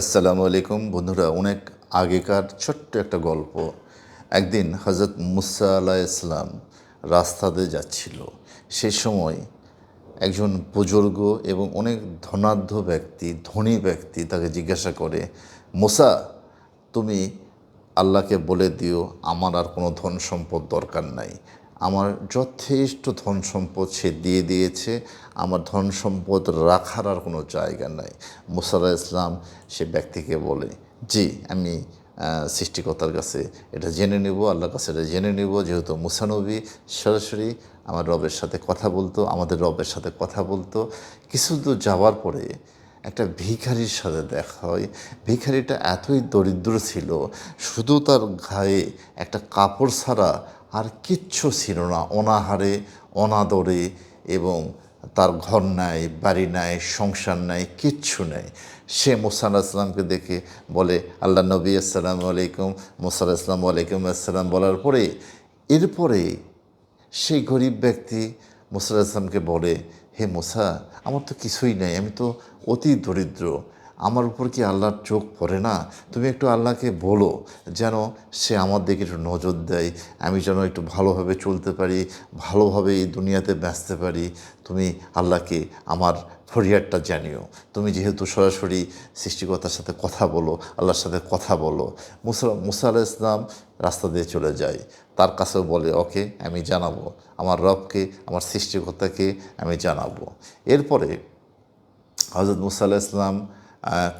আসসালামু আলাইকুম। বন্ধুরা, অনেক আগেকার ছোট্ট একটা গল্প। একদিন হজরত মুসা আলাহ ইসলাম রাস্তা দিয়ে যাচ্ছিল। সে সময় একজন বুজুর্গ এবং অনেক ধনাঢ্য ব্যক্তি, ধনী ব্যক্তি তাকে জিজ্ঞাসা করে, মুসা, তুমি আল্লাহকে বলে দিও, আমার আর কোনো ধন সম্পদ দরকার নাই। আমার যথেষ্ট ধন সম্পদ সে দিয়ে দিয়েছে। আমার ধন সম্পদ রাখার আর কোনো জায়গা নাই। মুসারা ইসলাম সে ব্যক্তিকে বলে, জি, আমি সৃষ্টিকর্তার কাছে এটা জেনে নেব, আল্লাহর কাছে এটা জেনে নেব। যেহেতু মুসানবী সরাসরি আমার রবের সাথে কথা বলতো, আমাদের রবের সাথে কথা বলতো। কিছু দূর যাওয়ার পরে একটা ভিখারির সাথে দেখা হয়। ভিখারিটা এতই দরিদ্র ছিল, শুধু তার গায়ে একটা কাপড় ছাড়া আর কিচ্ছু ছিল না। অনাহারে, অনাদরে এবং তার ঘর নাই, বাড়ি নাই, সংসার নাই, কিচ্ছু নেই। সে মোসান আসলামকে দেখে বলে, আল্লাহ নবী, আসসালামু আলাইকুম। মোসার আসসালাম আলাইকুম আসসালাম। বলার পরে, এরপরে সেই গরিব ব্যক্তি মুসা আসলামকে বলে, হে মুসা, আমার তো কিছুই নেই, আমি তো অতি দরিদ্র। আমার উপর কি আল্লাহর চোখ পড়ে না? তুমি একটু আল্লাহকে বলো যেন সে আমার দিকে একটু নজর দেয়, আমি যেন একটু ভালোভাবে চলতে পারি, ভালোভাবে এই দুনিয়াতে বাঁচতে পারি। তুমি আল্লাহকে আমার ফরিয়াদটা জানিও। তুমি যেহেতু সরাসরি সৃষ্টিকর্তার সাথে কথা বলো, আল্লাহর সাথে কথা বলো। মুসা মুসা আলাহ ইসলাম রাস্তা দিয়ে চলে যায়। তার কাছেও বলে, ওকে, আমি জানাব। আমার রবকে, আমার সৃষ্টিকর্তাকে আমি জানাব। এরপরে হজরত মুসা ইসলাম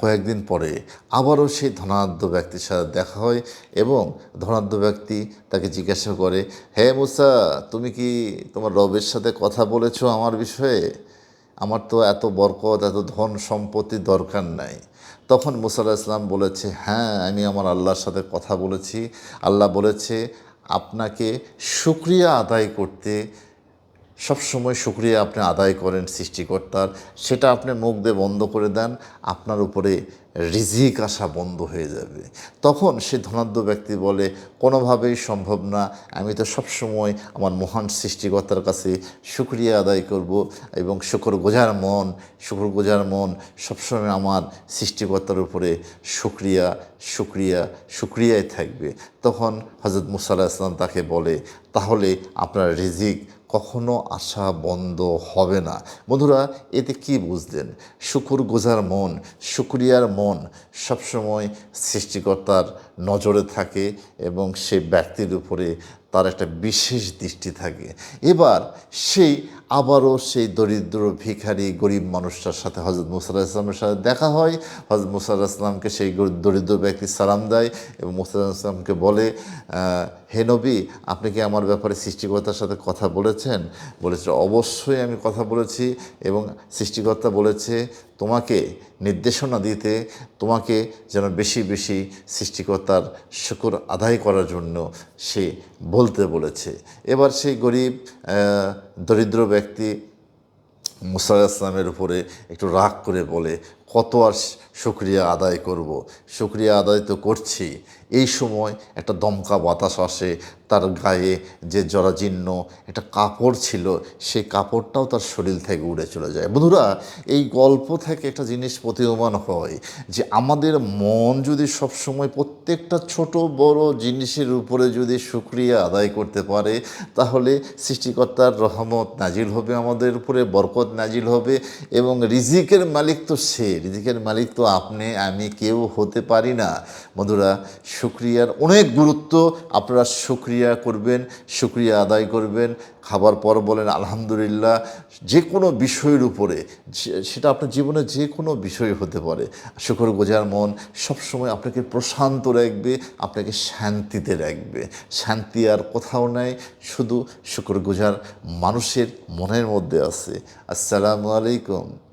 কয়েকদিন পরে আবারও সেই ধনাঢ্য ব্যক্তির সাথে দেখা হয় এবং ধনাঢ্য ব্যক্তি তাকে জিজ্ঞাসা করে, হে মুসা, তুমি কি তোমার রবের সাথে কথা বলেছ আমার বিষয়ে? আমার তো এত বরকত, এত ধন সম্পত্তি দরকার নাই। তখন মুসা ইসলাম বলেছে হ্যাঁ আমি আমার আল্লাহর সাথে কথা বলেছি। আল্লাহ বলেছে, আপনাকে শুক্রিয়া আদায় করতে সবসময় শুক্রিয়া আপনি আদায় করেন সৃষ্টিকর্তার। সেটা আপনি মুখ দিয়ে বন্ধ করে দেন, আপনার উপরে রিজিক আসা বন্ধ হয়ে যাবে। তখন সে ধনাঢ্য ব্যক্তি বলে, কোনোভাবেই সম্ভব না, আমি তো সবসময় আমার মহান সৃষ্টিকর্তার কাছে শুক্রিয়া আদায় করব এবং শুকর গোজার মন, শুকর মন সবসময় আমার সৃষ্টিকর্তার উপরে শুক্রিয়া শুক্রিয়া শুক্রিয়ায় থাকবে। তখন হজরত মুসা আলাহ ইসলাম তাকে বলে, তাহলে আপনার রিজিক কখনো আশা বন্ধ হবে না। বন্ধুরা, এতে কি বুঝলেন? শুকুর গোজার মন, শুক্রিয়ার মন সবসময় সৃষ্টিকর্তার নজরে থাকে এবং সে ব্যক্তির উপরে তার একটা বিশেষ দৃষ্টি থাকে। এবার সেই আবারও সেই দরিদ্র ভিখারি গরিব মানুষটার সাথে হজরত মুসাল্লাহ ইসলামের সাথে দেখা হয়। হজরত মুসাল্লাহ ইসলামকে সেই দরিদ্র ব্যক্তি সালাম দেয় এবং মুসাল্লাহ ইসলামকে বলে হে নবী, আপনি কি আমার ব্যাপারে সৃষ্টিকর্তার সাথে কথা বলেছেন? বলেছে, অবশ্যই আমি কথা বলেছি এবং সৃষ্টিকর্তা বলেছে, তোমাকে নির্দেশনা দিতে, তোমাকে যেন বেশি বেশি সৃষ্টিকর্তার শুকর আদায় করার জন্য সে বলতে বলেছে। এবার সেই গরিব দরিদ্র ব্যক্তি মুসা ইসলামের উপরে একটু রাগ করে বলে কত আর শুক্রিয়া আদায় করব। শুক্রিয়া আদায় তো করছি। এই সময় একটা দমকা বাতাস আসে, তার গায়ে যে জরাজীর্ণ একটা কাপড় ছিল, সেই কাপড়টাও তার শরীর থেকে উড়ে চলে যায়। বন্ধুরা, এই গল্প থেকে একটা জিনিস প্রতীয়মান হয় যে আমাদের মন যদি সবসময় প্রত্যেকটা ছোট বড় জিনিসের উপরে যদি শুক্রিয়া আদায় করতে পারে, তাহলে সৃষ্টিকর্তার রহমত নাজিল হবে আমাদের উপরে, বরকত নাজিল হবে এবং রিজিকের মালিক তো সে। রিজিকের মালিক তো আপনি, আমি কেউ হতে পারি না। বন্ধুরা, শুক্রিয়ার অনেক গুরুত্ব। আপনারা শুক্রিয়া করবেন, শুক্রিয়া আদায় করবেন। খাবার পর বলেন, আলহামদুলিল্লাহ। যে কোনো বিষয়ের উপরে সেটা আপনার জীবনে যে কোনো বিষয় হতে পারে। শুকর গোজার মন সবসময় আপনাকে প্রশান্ত রাখবে, আপনাকে শান্তিতে রাখবে। শান্তি আর কোথাও নাই, শুধু শুকর গোজার মানুষের মনের মধ্যে আছে। আসসালামু আলাইকুম।